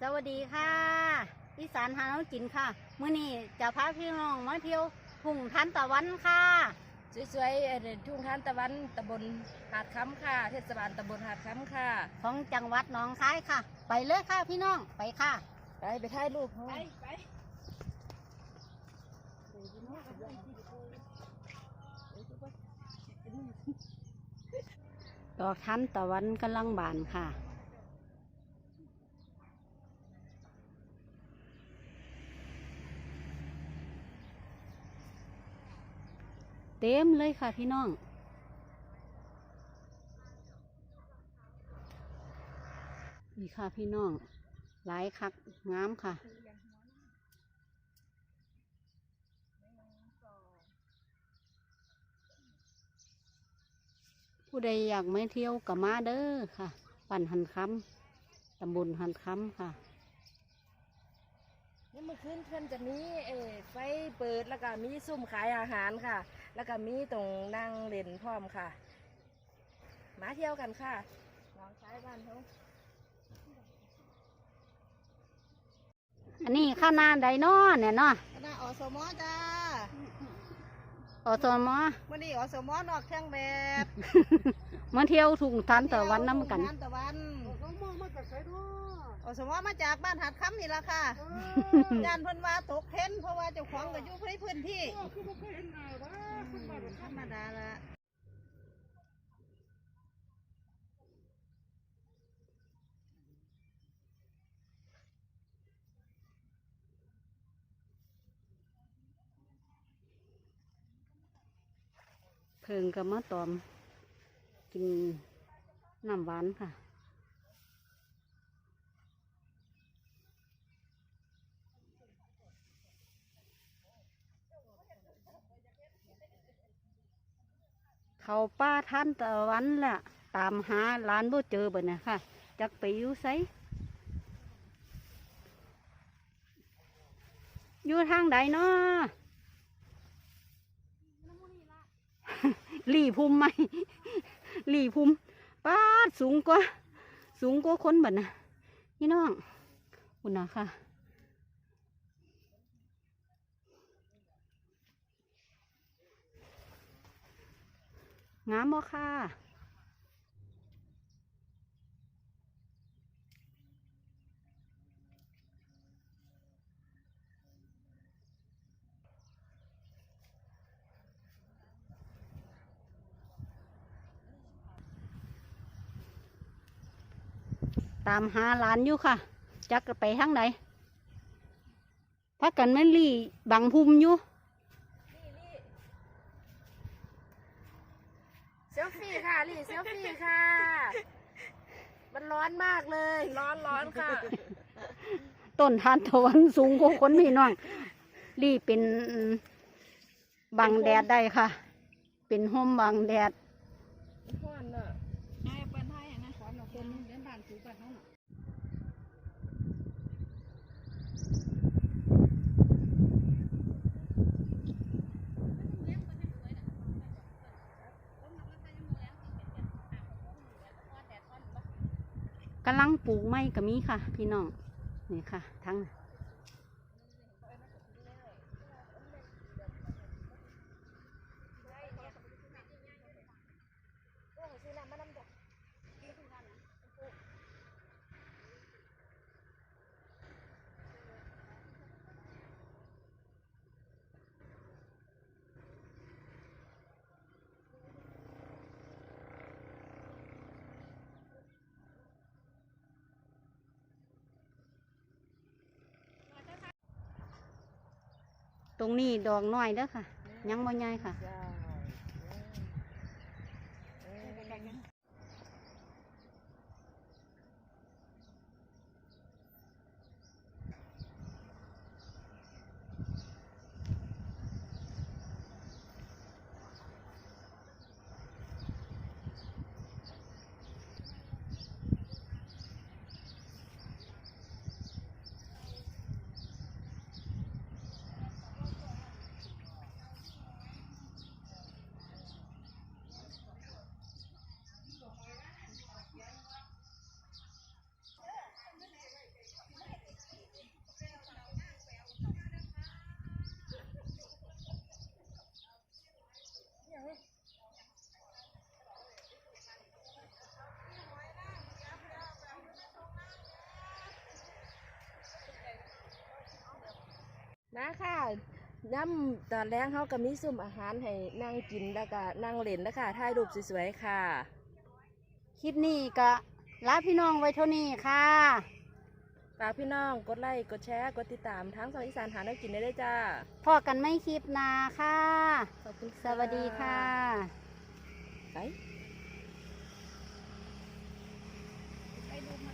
สวัสดีค่ะอีสานหาน้องจินค่ะมื้อนี้จะพาพี่น้องมาเที่ยวทุ่งทันตะวันค่ะ สวยๆเอ่อทุ่งทานตะวันตำบลหาดค้ำค่ะ เทศบาลตำบลหาดค้ำค่ะ ของจังหวัดหนองคายค่ะ ไปเลยค่ะพี่น้องไปค่ะ ไปไปถ่ายรูปไปไปดอกทันตะวันกำลังบานค่ะ เต็มเลยค่ะพี่น้อง นี่ค่ะพี่น้อง หลายคักงามค่ะผู้ใดอยากมาเที่ยวกับมาเด้อค่ะ ปั่นหันคำตำบลหันคำค่ะ เมื่อคืนเพื่อนจะมีเอ่อไฟเปิดแล้วก็มีซุ้มขายอาหารค่ะ แล้วก็มีตรงนั่งเล่นพร้อมค่ะ มาเที่ยวกันค่ะน้องชายบ้านเขาอันนี้ข้าวหนาไดเนาะเนี่ยเนาะคณะอสมจ้าอสมอวันนี้อสมนอกเครื่องแบบมาเที่ยวทุ่งทันตะวันน้ำกันงานตะวันอส มมาจากบ้านหัดคำนี่ละค่ะงานเพิ่นว่าตกเพ้นเพราะว่าเจ้าของก็อยู่ในพื้นที่ธรรมดาละเพิ่งกับมะตอม กินน้ำหวานค่ะ เขาป้าท่านตะวันแหละตามหาร้านบ่เจอบ่เนี่ยค่ะ จักไปอยู่ไสอยู่ทางใดเนาะหลี่ภูมิไหมหลี่ภูมิป้าสูงกว่า สูงกว่าคนบัดนะพี่น้องคุณนะค่ะ งามบ่ค่ะ ตามหาหลานอยู่ค่ะ จักไปทางไหนพักกันแม่ลี่บังภูมิอยู่ เซลฟี่ค่ะลี่เซลฟี่ค่ะ มันร้อนมากเลย ร้อนร้อนค่ะ ต้นทานตะวันสูงกว่าคนพี่น้องลี่เป็นบังแดดได้ค่ะ เป็นห่มบังแดด ร้อนอะ ไอ้เปิ้นให้นะขอหน่อยคนเลี้ยง กำนสูงบ้านเฮาน่ะกำลังปลูกไม้ก็มีค่ะ พี่น้องนี่ค่ะ ทั้ง ตรงนี้ดอกน้อยเด้อค่ะ ยังบ่ใหญ่ค่ะ มาค่ะน้ำตอนแรกเขาก็มีซุ่มอาหารให้นั่งกินแล้วก็นั่งเล่นแล้วค่ะถ่ายรูปสวยๆค่ะ คลิปนี้ก็ลาพี่น้องไว้เท่านี้ค่ะฝากพี่น้องกดไลค์กดแชร์กดติดตามทั้งสองอีสานหาได้กินได้เลยจ้าพอกันไม่คลิปนาค่ะสวัสดีค่ะไปไปดูมา